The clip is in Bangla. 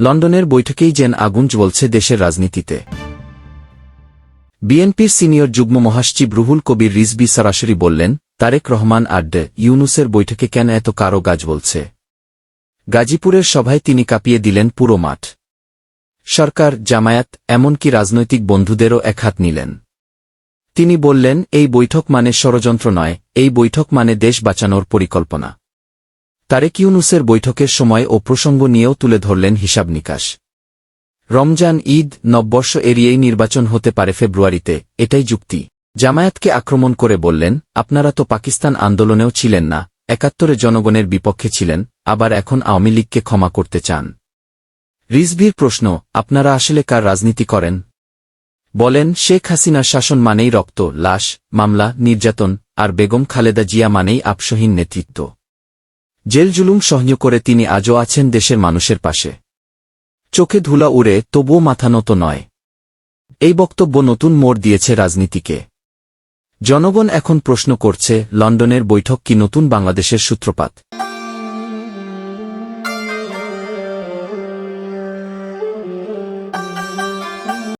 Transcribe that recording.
লন্ডনের বৈঠকেই যেন আগুন জ্বলছে দেশের রাজনীতিতে। বিএনপির সিনিয়র যুগ্ম মহাসচিব রুহুল কবির রিজবি সরাসরি বললেন, তারেক রহমান আড্ডে ইউনুসের বৈঠকে কেন এত কারও গাছ বলছে? গাজীপুরের সভায় তিনি কাঁপিয়ে দিলেন পুরো মাঠ। সরকার, জামায়াত, এমনকি রাজনৈতিক বন্ধুদেরও একহাত নিলেন। তিনি বললেন, এই বৈঠক মানে ষড়যন্ত্র নয়, এই বৈঠক মানে দেশ বাঁচানোর পরিকল্পনা। তারেক ইউনুসের বৈঠকের সময় ও প্রসঙ্গ নিয়েও তুলে ধরলেন হিসাব নিকাশ। রমজান ঈদ নববর্ষ এড়িয়েই নির্বাচন হতে পারে ফেব্রুয়ারিতে, এটাই যুক্তি। জামায়াতকে আক্রমণ করে বললেন, আপনারা তো পাকিস্তান আন্দোলনেও ছিলেন না, একাত্তরে জনগণের বিপক্ষে ছিলেন, আবার এখন আওয়ামী লীগকে ক্ষমা করতে চান। রিজভির প্রশ্ন, আপনারা আসলে কার রাজনীতি করেন? বলেন, শেখ হাসিনার শাসন মানেই রক্ত, লাশ, মামলা, নির্যাতন, আর বেগম খালেদা জিয়া মানেই আপসহীন নেতৃত্ব। জেল জুলুম সহ্য করে তিনি আজও আছেন দেশের মানুষের পাশে। চোখে ধুলা উড়ে, তবুও মাথা নত নয়। এই বক্তব্য নতুন মোড় দিয়েছে রাজনীতিকে। জনগণ এখন প্রশ্ন করছে, লন্ডনের বৈঠক কি নতুন বাংলাদেশের সূত্রপাত?